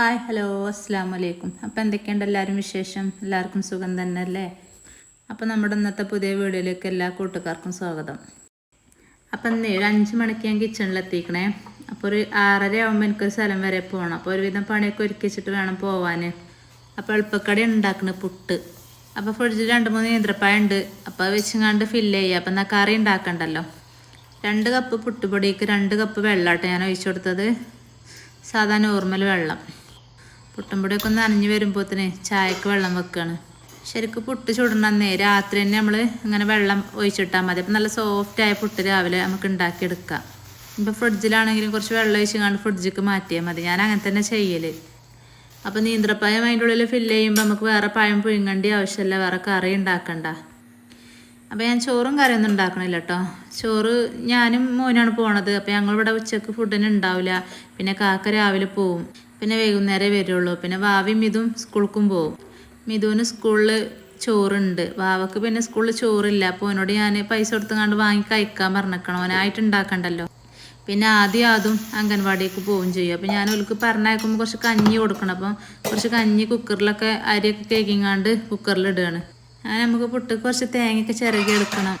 Hi hello അസ്സാം വലൈക്കും അപ്പോൾ എന്തൊക്കെയുണ്ട് എല്ലാവരും വിശേഷം? എല്ലാവർക്കും സുഖം തന്നെ അല്ലേ അപ്പോൾ നമ്മുടെ ഇന്നത്തെ പുതിയ വീഡിയോയിലേക്ക് എല്ലാ കൂട്ടുകാർക്കും സ്വാഗതം. അപ്പം ഇന്ന് ഒരു അഞ്ച് മണിക്ക് ഞാൻ കിച്ചണിലെത്തിക്കണേ അപ്പോൾ ഒരു ആറര ആകുമ്പോൾ എനിക്കൊരു സ്ഥലം വരെ പോകണം അപ്പോൾ ഒരുവിധം പണിയൊക്കെ ഒരുക്കി വെച്ചിട്ട് വേണം പോവാൻ അപ്പോൾ എളുപ്പക്കടി ഉണ്ടാക്കണ പുട്ട്. അപ്പോൾ ഫ്രിഡ്ജിൽ രണ്ട് മൂന്ന് നേന്ത്രപ്പായ ഉണ്ട്. അപ്പോൾ വെച്ചങ്ങാണ്ട് ഫില്ല് ചെയ്യുക അപ്പം എന്നാൽ കറി ഉണ്ടാക്കണ്ടല്ലോ? രണ്ട് കപ്പ് പുട്ടുപൊടിക്ക് രണ്ട് കപ്പ് വെള്ളമാട്ടോ ഞാൻ ഒഴിച്ചു കൊടുത്തത്. സാധാ നോർമൽ വെള്ളം. പുട്ടുംപൊടിയൊക്കെ ഒന്ന് നനഞ്ഞ് വരുമ്പോഴത്തേന് ചായക്ക് വെള്ളം വെക്കുകയാണ് ശരിക്കും പുട്ട് ചുടണമെന്നേ രാത്രി തന്നെ നമ്മൾ ഇങ്ങനെ വെള്ളം ഒഴിച്ചിട്ടാൽ മതി. അപ്പം നല്ല സോഫ്റ്റ് ആയ പുട്ട് രാവിലെ നമുക്ക് ഉണ്ടാക്കിയെടുക്കാം. ഇപ്പം ഫ്രിഡ്ജിലാണെങ്കിലും കുറച്ച് വെള്ളം ഒഴിച്ച് കണ്ട് ഫ്രിഡ്ജിക്ക് മാറ്റിയാൽ മതി. ഞാൻ അങ്ങനെ തന്നെ ചെയ്യൽ അപ്പോൾ നീന്ത്രപ്പായം അതിന്റെ ഉള്ളിൽ ഫില്ല് ചെയ്യുമ്പോൾ നമുക്ക് വേറെ പഴം പുഴുങ്ങേണ്ട ആവശ്യമില്ല. വേറെ കറി ഉണ്ടാക്കണ്ട. അപ്പോൾ ഞാൻ ചോറും കറിയൊന്നും ഉണ്ടാക്കണില്ല കേട്ടോ ചോറ് ഞാനും മോനാണ് പോണത്. അപ്പോൾ ഞങ്ങളിവിടെ ഉച്ചയ്ക്ക് ഫുഡിന് ഉണ്ടാവില്ല പിന്നെ കാക്ക രാവിലെ പോവും. പിന്നെ വൈകുന്നേരം വരുള്ളൂ. പിന്നെ വാവി ഇതും സ്കൂൾക്കും പോകും മിതുവിന് സ്കൂളിൽ ചോറുണ്ട്. വാവക്ക് പിന്നെ സ്കൂളിൽ ചോറില്ല. അപ്പോൾ അവനോട് ഞാൻ പൈസ കൊടുത്തങ്ങാണ്ട് വാങ്ങി കഴിക്കാൻ പറഞ്ഞേക്കണം. അവനായിട്ട് ഉണ്ടാക്കണ്ടല്ലോ. പിന്നെ ആദ്യം അതും അംഗൻവാടിക്ക് പോവുകയും ചെയ്യും. അപ്പം ഞാൻ ഓൾക്ക് പറഞ്ഞയക്കുമ്പോൾ കുറച്ച് കഞ്ഞി കൊടുക്കണം. അപ്പം കുറച്ച് കഞ്ഞി കുക്കറിലൊക്കെ അരിയൊക്കെ കേക്കിങ്ങാണ്ട് കുക്കറിലിടുകയാണ് അങ്ങനെ നമുക്ക് പുട്ട് കുറച്ച് തേങ്ങയൊക്കെ ചിരകി എടുക്കണം.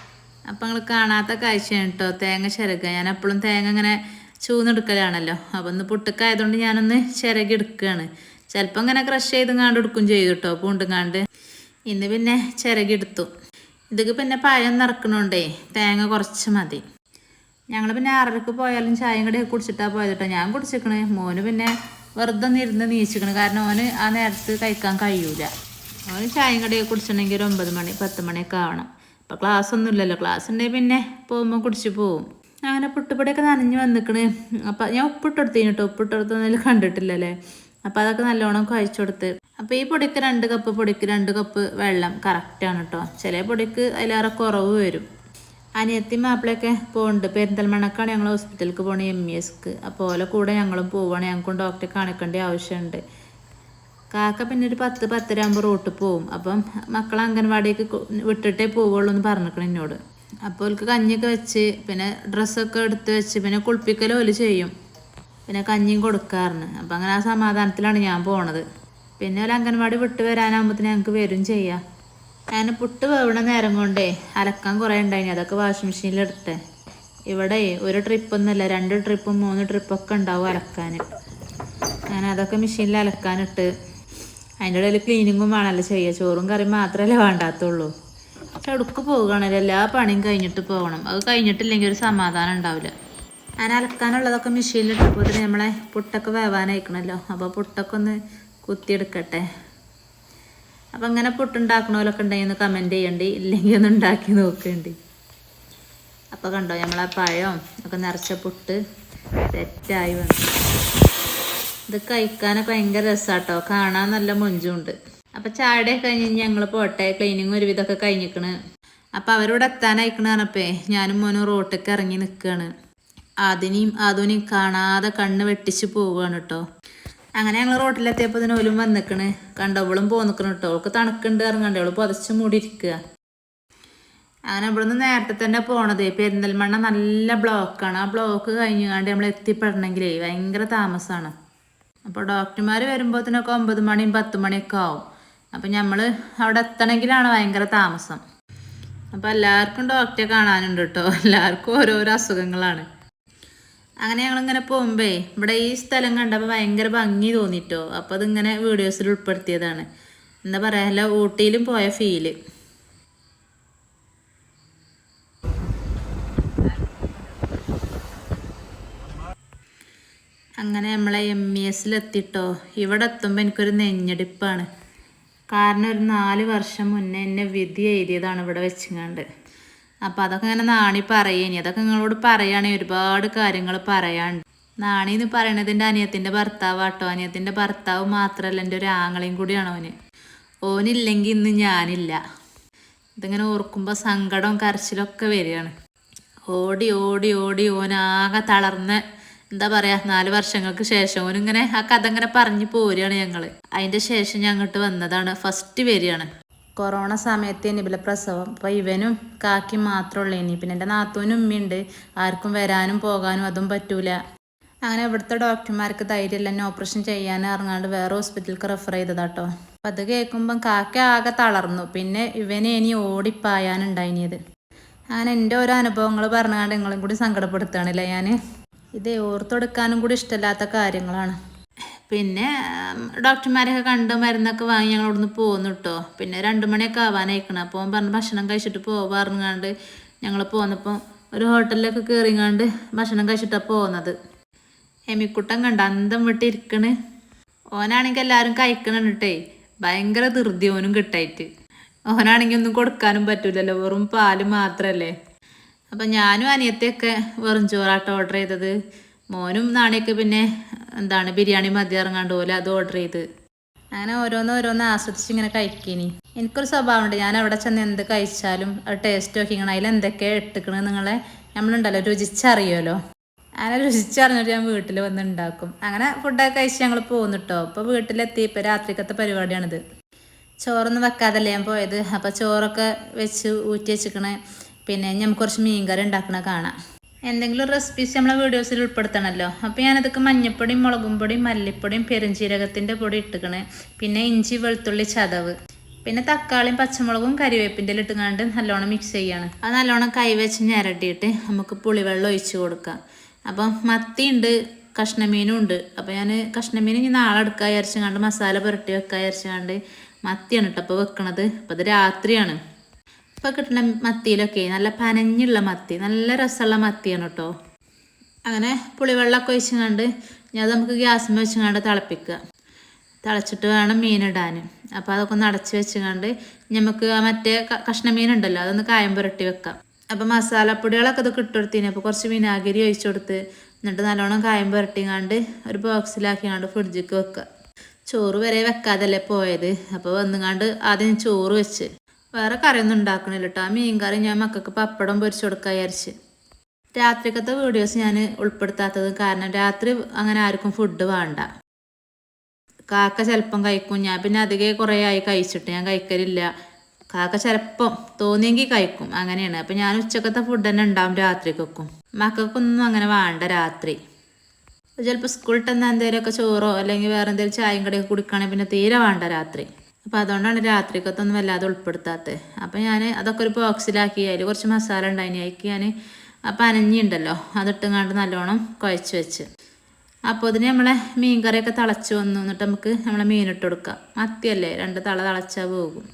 അപ്പം നിങ്ങൾ കാണാത്ത കാഴ്ചയാണ് കേട്ടോ തേങ്ങ ചിരക ഞാൻ എപ്പോഴും തേങ്ങ ഇങ്ങനെ ചൂന്നെടുക്കലാണല്ലോ. അപ്പം ഒന്ന് പൊട്ടുക്കായതുകൊണ്ട് ഞാനൊന്ന് ചിരകി എടുക്കുകയാണ് ചിലപ്പോൾ ഇങ്ങനെ ക്രഷ് ചെയ്തുങ്ങാണ്ട് എടുക്കും ചെയ്തു കേട്ടോ പൂണ്ടുങ്ങാണ്ട്. ഇന്ന് പിന്നെ ചിരകി എടുത്തു ഇതൊക്കെ പിന്നെ പഴം നിറക്കണോണ്ടേ തേങ്ങ കുറച്ച് മതി. ഞങ്ങൾ പിന്നെ ആറരക്ക് പോയാലും ചായയും കൂടെ കുടിച്ചിട്ടാണ് പോയത് കേട്ടോ ഞാൻ കുടിച്ചിക്കണ്. മോന് പിന്നെ വെറുതെ ഒന്ന് ഇരുന്ന് നീച്ചിക്കണ്. കാരണം ഓന് ആ നേരത്ത് കഴിക്കാൻ കഴിയൂല. അവന് ചായയും കടിയൊക്കെ കുടിച്ചിട്ടുണ്ടെങ്കിൽ ഒരു ഒമ്പത് മണി പത്ത് മണിയൊക്കെ ആവണം. അപ്പോൾ ക്ലാസ് ഒന്നുമില്ലല്ലോ. ക്ലാസ് ഉണ്ടെങ്കിൽ പിന്നെ പോകുമ്പോൾ കുടിച്ച് പോവും. അങ്ങനെ പുട്ടുപൊടിയൊക്കെ നനഞ്ഞു വന്നിക്കണ്. അപ്പം ഞാൻ ഉപ്പിട്ടെടുത്തിന് കേട്ടോ ഉപ്പിട്ടെടുത്തൊന്നും കണ്ടിട്ടില്ലല്ലേ. അപ്പോൾ അതൊക്കെ നല്ലോണം കഴിച്ചു കൊടുത്ത് ഈ പൊടിക്ക് രണ്ട് കപ്പ് പൊടിക്ക് രണ്ട് കപ്പ് വെള്ളം കറക്റ്റാണ് കേട്ടോ ചില പൊടിക്ക് അതിലേറെ കുറവ് വരും. അനിയത്തി മാപ്പിളയൊക്കെ പോകുന്നുണ്ട് പെരിന്തൽമണ്ണക്കാണ് ഞങ്ങൾ ഹോസ്പിറ്റലിലേക്ക് പോകണത് എം ഇ എസ്ക്ക് അപ്പോൾ ഓലെ കൂടെ ഞങ്ങളും പോവുകയാണ് ഞങ്ങൾക്കും ഡോക്ടറെ കാണിക്കേണ്ട ആവശ്യമുണ്ട് കാക്ക പിന്നെ ഒരു പത്ത് പത്തര ആകുമ്പോൾ റോട്ടിൽ പോവും. അപ്പം മക്കളെ അംഗൻവാടിക്ക് വിട്ടിട്ടേ പോവുള്ളൂ എന്ന് പറഞ്ഞിരിക്കണം എന്നോട് അപ്പോൾ ഓൽക്ക് കഞ്ഞിയൊക്കെ വെച്ച് പിന്നെ ഡ്രസ്സൊക്കെ എടുത്ത് വെച്ച് പിന്നെ കുളിപ്പിക്കലും ഓൽ ചെയ്യും. പിന്നെ കഞ്ഞിയും കൊടുക്കാറുണ്ട് അപ്പം അങ്ങനെ ആ സമാധാനത്തിലാണ് ഞാൻ പോണത്. പിന്നെ ഒരു അംഗൻവാടി വിട്ട് വരാനാകുമ്പോഴത്തേന് ഞങ്ങൾക്ക് വരും ചെയ്യാം. അങ്ങനെ പുട്ട് വേവണ നേരം കൊണ്ടേ അലക്കാൻ കുറേ ഉണ്ടായിനി അതൊക്കെ വാഷിംഗ് മെഷീനിൽ എടുത്തേ. ഇവിടെ ഒരു ട്രിപ്പൊന്നുമല്ല രണ്ട് ട്രിപ്പും മൂന്ന് ട്രിപ്പൊക്കെ ഉണ്ടാവും അലക്കാൻ അങ്ങനെ അതൊക്കെ മെഷീനിൽ അലക്കാനിട്ട് അതിന്റെ ഇടയിൽ ക്ലീനിങ്ങും വേണമല്ലോ ചെയ്യുക ചോറും കറിയും മാത്രമല്ലേ വേണ്ടാത്തുള്ളൂ. പക്ഷെ അടുക്ക് പോകുകയാണല്ലോ എല്ലാ പണിയും കഴിഞ്ഞിട്ട് പോകണം അത് കഴിഞ്ഞിട്ടില്ലെങ്കിൽ ഒരു സമാധാനം ഉണ്ടാവില്ല ഞാൻ അലക്കാനുള്ളതൊക്കെ മെഷീനിൽ ഇട്ടപ്പോൾ നമ്മളെ പുട്ടൊക്കെ വേവാനയക്കണമല്ലോ അപ്പോൾ പുട്ടൊക്കെ ഒന്ന് കുത്തിയെടുക്കട്ടെ. അപ്പം അങ്ങനെ പുട്ടുണ്ടാക്കണമല്ലൊക്കെ ഉണ്ടെങ്കിൽ ഒന്ന് കമന്റ് ചെയ്യണ്ടി. ഇല്ലെങ്കിൽ ഒന്ന് ഉണ്ടാക്കി നോക്കേണ്ടി. അപ്പോൾ കണ്ടോ നമ്മളെ പഴം ഒക്കെ നിറച്ച പുട്ട് സെറ്റായി വന്നു. ഇത് കഴിക്കാനൊക്കെ ഭയങ്കര രസമാട്ടോ കാണാൻ നല്ല മൊഞ്ചുണ്ട് അപ്പം ചായയുടെ കഴിഞ്ഞ് ഞങ്ങൾ പോട്ടെ ക്ലീനിങ് ഒരുവിധമൊക്കെ കഴിഞ്ഞിക്കണ്. അപ്പൊ അവരോട് എത്താനായിക്കണ ഞാനും മോനും റോട്ടിലേക്ക് ഇറങ്ങി നിൽക്കുകയാണ് അതിനെയും അതിനെയും കാണാതെ കണ്ണ് വെട്ടിച്ച് പോവുകയാണ് കേട്ടോ അങ്ങനെ ഞങ്ങൾ റോട്ടിലെത്തിയപ്പോൾ ഇതിന് ഓലും വന്നിക്കണ്. കണ്ടവളും പോന്നിക്കണ് കേട്ടോ അവൾക്ക് തണുക്കുണ്ട് ഇറങ്ങണ്ടേ അവൾ പുതച്ച് മൂടിയിരിക്കുക അങ്ങനെ ഇവിടുന്ന് നേരത്തെ തന്നെ പോണത്. പെരിന്തൽമണ്ണ നല്ല ബ്ലോക്കാണ്. ആ ബ്ലോക്ക് കഴിഞ്ഞാണ്ട് നമ്മൾ എത്തിപ്പെടണമെങ്കിലേ ഭയങ്കര താമസമാണ് അപ്പോൾ ഡോക്ടർമാർ വരുമ്പോഴത്തേനൊക്കെ ഒമ്പത് മണിയും പത്ത് മണിയൊക്കെ ആവും. അപ്പം നമ്മൾ അവിടെ എത്തണമെങ്കിലാണ് ഭയങ്കര താമസം. അപ്പോൾ എല്ലാവർക്കും ഡോക്ടറെ കാണാനുണ്ട് കേട്ടോ എല്ലാവർക്കും ഓരോരോ അസുഖങ്ങളാണ്. അങ്ങനെ ഞങ്ങളിങ്ങനെ പോകുമ്പേ ഇവിടെ ഈ സ്ഥലം കണ്ടപ്പോൾ ഭയങ്കര ഭംഗി തോന്നിട്ടോ. അപ്പോൾ അതിങ്ങനെ വീഡിയോസിൽ ഉൾപ്പെടുത്തിയതാണ്. എന്താ പറയാ ഊട്ടിയിലും പോയ ഫീൽ അങ്ങനെ നമ്മളെ എം ഇ എസിലെത്തിട്ടോ ഇവിടെ എത്തുമ്പോൾ എനിക്കൊരു നെഞ്ഞടിപ്പാണ്. കാരണം ഒരു നാല് വർഷം മുന്നേ എന്നെ വിധി എഴുതിയതാണ് ഇവിടെ വെച്ചിങ്ങാണ്ട്. അപ്പോൾ അതൊക്കെ ഇങ്ങനെ നാണി പറയേനി അതൊക്കെ നിങ്ങളോട് പറയുകയാണെങ്കിൽ ഒരുപാട് കാര്യങ്ങൾ പറയാണ്ട് നാണി എന്ന് പറയണത് എന്റെ അനിയത്തിന്റെ ഭർത്താവ് ആട്ടോ അനിയത്തിന്റെ ഭർത്താവ് മാത്രമല്ല എന്റെ ഒരു ആങ്ങളെയും കൂടിയാണ് ഓന്. ഓനില്ലെങ്കിൽ ഇന്ന് ഞാനില്ല. ഇതിങ്ങനെ ഓർക്കുമ്പോൾ സങ്കടവും കരച്ചിലൊക്കെ വരികയാണ്. ഓടി ഓടി ഓടി ഓനാകെ തളർന്ന് എന്താ പറയാ നാല് വർഷങ്ങൾക്ക് ശേഷം ഓനിങ്ങനെ ആ കഥ ഇങ്ങനെ പറഞ്ഞു പോരുകയാണ് ഞങ്ങൾ അതിന്റെ ശേഷം ഞങ്ങോട്ട് വന്നതാണ് ഫസ്റ്റ് വരികയാണ്. കൊറോണ സമയത്ത് നിബിള പ്രസവം. അപ്പോൾ ഇവനും കാക്കി മാത്രമുള്ളൂ ഇനി പിന്നെ എന്റെ നാത്തൂനും ഉമ്മയുണ്ട്. ആർക്കും വരാനും പോകാനും അതും പറ്റൂല. അങ്ങനെ ഇവിടുത്തെ ഡോക്ടർമാർക്ക് ധൈര്യമില്ല. എന്നെ ഓപ്പറേഷൻ ചെയ്യാൻ ഇറങ്ങാണ്ട് വേറെ ഹോസ്പിറ്റലിലേക്ക് റെഫർ ചെയ്തതാട്ടോ. അപ്പം അത് കേൾക്കുമ്പം കാക്ക ആകെ തളർന്നു. പിന്നെ ഇവനെ ഇനി ഓടിപ്പായാനുണ്ടായിനിയത് അങ്ങനെ എന്റെ ഓരോ അനുഭവങ്ങൾ പറഞ്ഞാണ്ട് നിങ്ങളും കൂടി സങ്കടപ്പെടുത്തുകയാണല്ലേ ഞാൻ ഇത് ഓർത്തെടുക്കാനും കൂടി ഇഷ്ടമില്ലാത്ത കാര്യങ്ങളാണ്. പിന്നെ ഡോക്ടർമാരെയൊക്കെ കണ്ട് മരുന്നൊക്കെ വാങ്ങി ഞങ്ങൾ ഇവിടുന്ന് പോകുന്നു കേട്ടോ പിന്നെ രണ്ട് മണിയൊക്കെ ആവാനായിക്കണം. അപ്പോൾ പറഞ്ഞ് ഭക്ഷണം കഴിച്ചിട്ട് പോവാറുങ്ങാണ്ട് ഞങ്ങൾ പോന്നപ്പോൾ ഒരു ഹോട്ടലിലൊക്കെ കയറിങ്ങാണ്ട് ഭക്ഷണം കഴിച്ചിട്ടാണ് പോകുന്നത് എമിക്കുട്ടൻ കണ്ട അന്തം വിട്ട് ഇരിക്കണ് ഓനാണെങ്കിൽ എല്ലാവരും കഴിക്കണിട്ടേ ഭയങ്കര ധൃതി ഓനും കിട്ടായിട്ട്. ഓനാണെങ്കിൽ ഒന്നും കൊടുക്കാനും പറ്റൂലല്ലോ. വെറും പാൽ മാത്രല്ലേ. അപ്പം ഞാനും അനിയത്തെയൊക്കെ വെറും ചോറാട്ടോ ഓർഡർ ചെയ്തത്. മോനും നാണയൊക്കെ പിന്നെ എന്താണ് ബിരിയാണി മതി ഇറങ്ങാണ്ട് പോലെ അത് ഓർഡർ ചെയ്ത്. അങ്ങനെ ഓരോന്ന് ഓരോന്ന് ആസ്വദിച്ച് ഇങ്ങനെ കഴിക്കിനി. എനിക്കൊരു സ്വഭാവമുണ്ട്. ഞാൻ അവിടെ ചെന്ന് എന്ത് കഴിച്ചാലും അത് ടേസ്റ്റ് നോക്കിക്കണം. അതിൽ എന്തൊക്കെയാണ് ഇട്ടിക്കണത് നിങ്ങളെ നമ്മളുണ്ടല്ലോ രുചിച്ചറിയുമല്ലോ അങ്ങനെ രുചിച്ചറിഞ്ഞിട്ട് ഞാൻ വീട്ടിൽ വന്ന് ഉണ്ടാക്കും അങ്ങനെ ഫുഡൊക്കെ കഴിച്ച് ഞങ്ങൾ പോകുന്നു കേട്ടോ ഇപ്പോൾ വീട്ടിലെത്തി. ഇപ്പോൾ രാത്രിക്കത്തെ പരിപാടിയാണിത്. ചോറൊന്നും വെക്കാതല്ലേ ഞാൻ പോയത്? അപ്പോൾ ചോറൊക്കെ വെച്ച് ഊറ്റി വെച്ചിക്കണേ. പിന്നെ നമുക്ക് കുറച്ച് മീൻകറി ഉണ്ടാക്കണ കാണാം. എന്തെങ്കിലും റെസിപ്പീസ് നമ്മളെ വീഡിയോസിൽ ഉൾപ്പെടുത്തണമല്ലോ അപ്പോൾ ഞാനതൊക്കെ മഞ്ഞപ്പൊടിയും മുളകും പൊടിയും മല്ലിപ്പൊടിയും പെരുംജീരകത്തിന്റെ പൊടി ഇട്ടുകണ് പിന്നെ ഇഞ്ചി വെളുത്തുള്ളി ചതവ്. പിന്നെ തക്കാളിയും പച്ചമുളകും കരിവേപ്പിന്റെ ഇട്ടുകാണ്ട് നല്ലോണം മിക്സ് ചെയ്യാണ്. അത് നല്ലോണം കൈവച്ച് ഞരട്ടിയിട്ട് നമുക്ക് പുളിവെള്ളം ഒഴിച്ച് കൊടുക്കാം. അപ്പം മത്തിയുണ്ട് കഷ്ണമീനും ഉണ്ട്. അപ്പോൾ ഞാൻ കഷ്ണമീൻ ഇനി നാളെ എടുക്കാൻ വിചാരിച്ചുകൊണ്ട് മസാല പുരട്ടി വെക്കാൻ വിചാരിച്ചുകൊണ്ട് മത്തിയാണ് കേട്ടോ അപ്പോൾ വെക്കണത്. അപ്പോൾ അത് രാത്രിയാണ്. ഇപ്പോൾ കിട്ടുന്ന മത്തിയിലൊക്കെ നല്ല പനഞ്ഞുള്ള മത്തി നല്ല രസമുള്ള മത്തിയാണ് കേട്ടോ അങ്ങനെ പുളിവെള്ളമൊക്കെ ഒഴിച്ചുകൊണ്ട് ഞാൻ അത് നമുക്ക് ഗ്യാസിൽ വെച്ചുകൊണ്ട് തിളപ്പിക്കുക. തിളച്ചിട്ട് വേണം മീനിടാൻ അപ്പോൾ അതൊക്കെ ഒന്ന് അടച്ച് വെച്ചുകൊണ്ട് നമുക്ക് മറ്റേ കഷ്ണ മീനുണ്ടല്ലോ അതൊന്ന് കായം പുരട്ടി വെക്കാം. അപ്പോൾ മസാലപ്പൊടികളൊക്കെ ഇത് കിട്ടുകൊടുത്തിന് അപ്പോൾ കുറച്ച് വിനാഗിരി ഒഴിച്ചു കൊടുത്ത് എന്നിട്ട് നല്ലോണം കായം പുരട്ടിങ്ങാണ്ട് ഒരു ബോക്സിലാക്കിങ്ങാണ്ട് ഫ്രിഡ്ജിക്ക് വെക്കുക. ചോറ് വരെ വെക്കാതല്ലേ പോയത്. അപ്പോൾ വന്നുങ്ങാണ്ട് ആദ്യം ചോറ് വെച്ച് വേറെ കറിയൊന്നും ഉണ്ടാക്കണില്ല കേട്ടോ ആ മീൻ കറി ഞാൻ മക്കൾക്ക് പപ്പടം പൊരിച്ചു കൊടുക്കാൻ വിചാരിച്ച്. രാത്രിക്കത്തെ വീഡിയോസ് ഞാൻ ഉൾപ്പെടുത്താത്തത് കാരണം രാത്രി അങ്ങനെ ആർക്കും ഫുഡ് വേണ്ട. കാക്ക ചിലപ്പം കഴിക്കും. ഞാൻ പിന്നെ അധികം കുറേ ആയി കഴിച്ചിട്ട് ഞാൻ കഴിക്കലില്ല. കാക്ക ചിലപ്പം തോന്നിയെങ്കിൽ കഴിക്കും. അങ്ങനെയാണ്. അപ്പം ഞാൻ ഉച്ചക്കത്തെ ഫുഡ് തന്നെ ഉണ്ടാവും രാത്രിക്കൊക്കും. മക്കൾക്കൊന്നും അങ്ങനെ വേണ്ട രാത്രി. ചിലപ്പോൾ സ്കൂളിൽ തന്നെ എന്തെങ്കിലുമൊക്കെ ചോറോ അല്ലെങ്കിൽ വേറെ എന്തെങ്കിലും ചായയും കടയൊക്കെ കുടിക്കുകയാണെങ്കിൽ പിന്നെ തീരെ വേണ്ട രാത്രി. അപ്പോൾ അതുകൊണ്ടാണ് രാത്രിക്കത്തൊന്നും വല്ലാതെ ഉൾപ്പെടുത്താത്തത് അപ്പോൾ ഞാൻ അതൊക്കെ ഒരു ബോക്സിലാക്കി അതിൽ കുറച്ച് മസാല ഉണ്ടായിനി അതിക്ക് ഞാൻ ആ പനഞ്ഞിണ്ടല്ലോ അതിട്ടുങ്ങാണ്ട് നല്ലോണം കുഴച്ച് വെച്ച്. അപ്പോൾ ഇതിന് നമ്മളെ മീൻ കറിയൊക്കെ തിളച്ച് വന്നു എന്നിട്ട് നമുക്ക് നമ്മളെ മീനിട്ട് കൊടുക്കാം. മത്തിയല്ലേ രണ്ട് തള തിളച്ചാൽ പോകും.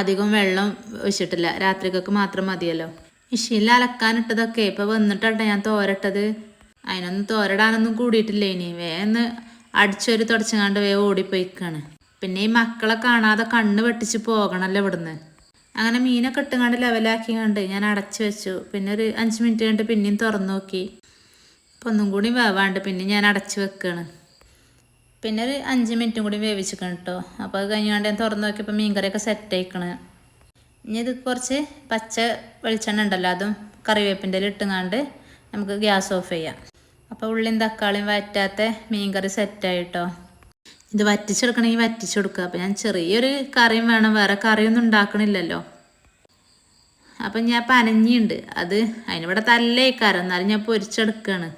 അധികം വെള്ളം ഒഴിച്ചിട്ടില്ല രാത്രിക്കൊക്കെ മാത്രം മതിയല്ലോ. മെഷീനിൽ അലക്കാനിട്ടതൊക്കെ ഇപ്പോൾ വന്നിട്ടാട്ടെ ഞാൻ തോരട്ടത്. അതിനൊന്നും തോരടാനൊന്നും കൂടിയിട്ടില്ല ഇനി വേന്ന് അടിച്ചൊരു തുടച്ചങ്ങാണ്ട് വേ ഓടിപ്പോയിക്കാണ്. പിന്നെ ഈ മക്കളെ കാണാതെ കണ്ണ് വെട്ടിച്ച് പോകണല്ലോ ഇവിടുന്ന്. അങ്ങനെ മീനൊക്കെ ഇട്ടുകൊണ്ട് ലെവലാക്കി കണ്ട് ഞാൻ അടച്ചു വെച്ചു. പിന്നെ ഒരു അഞ്ച് മിനിറ്റ് കഴിഞ്ഞിട്ട് പിന്നെയും തുറന്നു നോക്കി. അപ്പം ഒന്നും കൂടി വേവാണ്ട് പിന്നെ ഞാൻ അടച്ചു വെക്കുകയാണ് പിന്നെ ഒരു അഞ്ച് മിനിറ്റും കൂടി വേവിച്ചിക്കണം കേട്ടോ അപ്പോൾ അത് കഴിഞ്ഞാണ്ട് ഞാൻ തുറന്നു നോക്കിയപ്പോൾ മീൻകറിയൊക്കെ സെറ്റ് ആയിക്കണ് ഇനി ഇത് കുറച്ച് പച്ച വെളിച്ചെണ്ണ ഉണ്ടല്ലോ അതും കറിവേപ്പിന്റെ ഇട്ടുങ്ങാണ്ട് നമുക്ക് ഗ്യാസ് ഓഫ് ചെയ്യാം. അപ്പോൾ ഉള്ളിയും തക്കാളിയും വറ്റാത്ത മീൻകറി സെറ്റായിട്ടോ ഇത് വറ്റിച്ചെടുക്കണമെങ്കിൽ വറ്റിച്ചെടുക്കുക. അപ്പോൾ ഞാൻ ചെറിയൊരു കറിയും വേണം. വേറെ കറിയൊന്നും ഉണ്ടാക്കണില്ലല്ലോ. അപ്പം ഞാൻ പനഞ്ഞിയുണ്ട് അത് അതിനിവിടെ തല്ലേക്കാരം. എന്നാലും ഞാൻ പൊരിച്ചെടുക്കുകയാണ്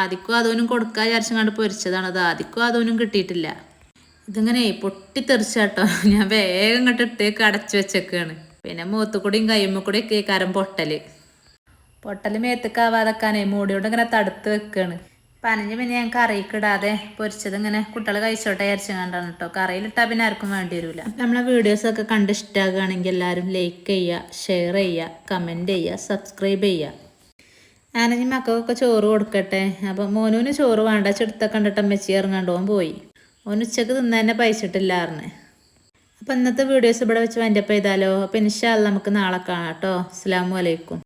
ആദ്യക്കും അതോനും കൊടുക്കാൻ വിചാരിച്ചങ്ങാണ്ട് പൊരിച്ചതാണ്. അത് ആദ്യക്കും അതോനും കിട്ടിയിട്ടില്ല. ഇതിങ്ങനെ പൊട്ടിത്തെറിച്ച കേട്ടോ ഞാൻ വേഗം ഇങ്ങോട്ട് ഇട്ടേക്ക് അടച്ചു വെച്ചേക്കാണ്. പിന്നെ മൂത്തുകൂടിയും കൂടിയും കരം പൊട്ടൽ. പൊട്ടൽ മേത്തക്കാവാതെക്കാനേ മൂടിയോട് ഇങ്ങനെ തടുത്ത് വെക്കാണ്. പനഞ്ഞ് പിന്നെ ഞാൻ കറിയിക്കിടാതെ പൊരിച്ചത് ഇങ്ങനെ കുട്ടികൾ കഴിച്ചോട്ടെ വിചാരിച്ചു കണ്ടാണ് കേട്ടോ കറിയിലിട്ടാൽ പിന്നെ ആർക്കും വേണ്ടി വരില്ല നമ്മളെ വീഡിയോസൊക്കെ കണ്ട് ഇഷ്ടമാകുകയാണെങ്കിൽ എല്ലാവരും ലൈക്ക് ചെയ്യുക ഷെയർ ചെയ്യുക കമന്റ് ചെയ്യുക സബ്സ്ക്രൈബ് ചെയ്യുക. ഞാനിനി മക്കൾക്കൊക്കെ ചോറ് കൊടുക്കട്ടെ. അപ്പം മോനുവിന് ചോറ് വേണ്ട. ചെടുത്തൊക്കെ കണ്ടിട്ട് അമ്മച്ചി ഇറങ്ങാണ്ട് ഓൻ പോയി. ഓൻ ഉച്ചയ്ക്ക് തിന്നതന്നെ തന്നെ പൈസിട്ടില്ലാറിന് അപ്പം ഇന്നത്തെ വീഡിയോസ് ഇവിടെ വെച്ച് വൈൻഡപ്പ് ചെയ്താലോ? അപ്പം ഇൻഷാല്ല നമുക്ക് നാളെ കാണാം കേട്ടോ അസ്സാം വലൈക്കും